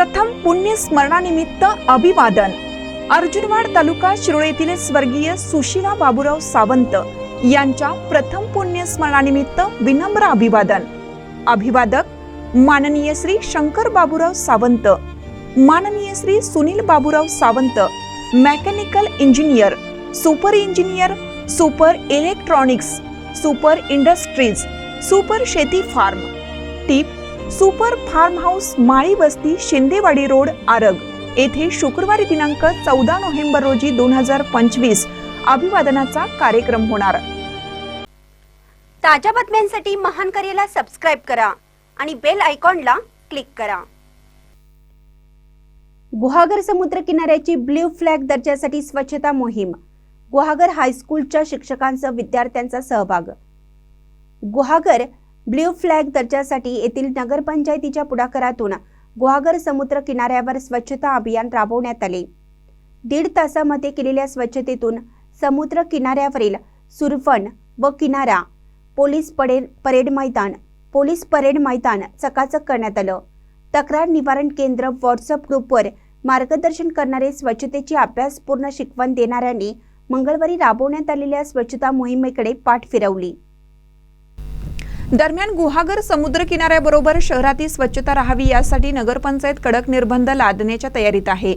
प्रथम पुण्य स्मरणानिमित्त अभिवादन. अर्जुनवाड तालुका शिरोळ येथील स्वर्गीय सुशिला बाबूराव सावंत यांच्या प्रथम पुण्य स्मरणानिमित्त विनम्र अभिवादन. अभिवादक माननीय श्री शंकर बाबूराव सावंत माननीय Shri Sunil Baburao Sawant mechanical engineer super engineer super electronics super industries super शेती फार्म टीप सुपर फार्म हाऊस माळी वस्ती शिंदेवाडी रोड आरग. येथे शुक्रवारी दिनांक चौदा नोव्हेंबर रोजी दोन हजार पंचवीस अभिवादनाचा कार्यक्रम होणार. ताज्या बातम्यांसाठी महान करेला सबस्क्राईब करा आणि बेल आयकॉनला क्लिक करा. गुहागर समुद्र किनाऱ्याची ब्ल्यू फ्लॅग दर्जासाठी स्वच्छता मोहीम. गुहागर हायस्कूलच्या शिक्षकांसह विद्यार्थ्यांचा सहभाग. गुहागर ब्ल्यू फ्लॅग दर्जासाठी येथील नगरपंचायतीच्या पुढाकारातून गुहागर समुद्र किनाऱ्यावर स्वच्छता अभियान राबवण्यात आले. दीड तासामध्ये केलेल्या स्वच्छतेतून समुद्र किनाऱ्यावरील सुरफण व किनारा पोलीस परेड परेड मैदान पोलीस परेड मैदान चकाचक करण्यात आलं. तक्रार निवारण केंद्र व्हॉट्सअप ग्रुपवर मार्गदर्शन करणारे स्वच्छतेची अभ्यासपूर्ण शिकवण देणाऱ्यांनी मंगळवारी राबवण्यात आलेल्या स्वच्छता मोहिमेकडे पाठ फिरवली. दरम्यान गुहागर समुद्र किनाऱ्याबरोबर शहरातील स्वच्छता राहावी यासाठी नगरपंचायत कडक निर्बंध लादण्याच्या तयारीत आहे.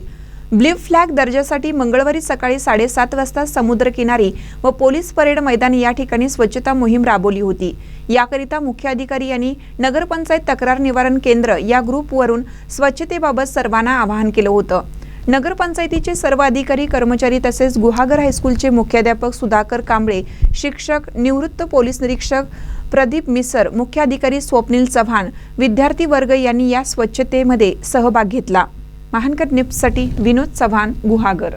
ब्ल्यू फ्लॅग दर्जासाठी मंगळवारी सकाळी साडेसात वाजता समुद्र किनारी व पोलीस परेड मैदान या ठिकाणी स्वच्छता मोहीम राबवली होती. याकरिता मुख्य अधिकारी यांनी नगरपंचायत तक्रार निवारण केंद्र या ग्रुपवरून स्वच्छतेबाबत सर्वांना आवाहन केलं होतं. नगरपंचायतीचे सर्व अधिकारी कर्मचारी तसेच गुहागर हायस्कूलचे मुख्याध्यापक सुधाकर कांबळे शिक्षक निवृत्त पोलीस निरीक्षक प्रदीप मिसर मुख्याधिकारी स्वप्नील चव्हाण विद्यार्थी वर्ग यांनी या स्वच्छतेमध्ये सहभाग घेतला. महानकर निप्ससाठी विनोद चव्हाण गुहागर.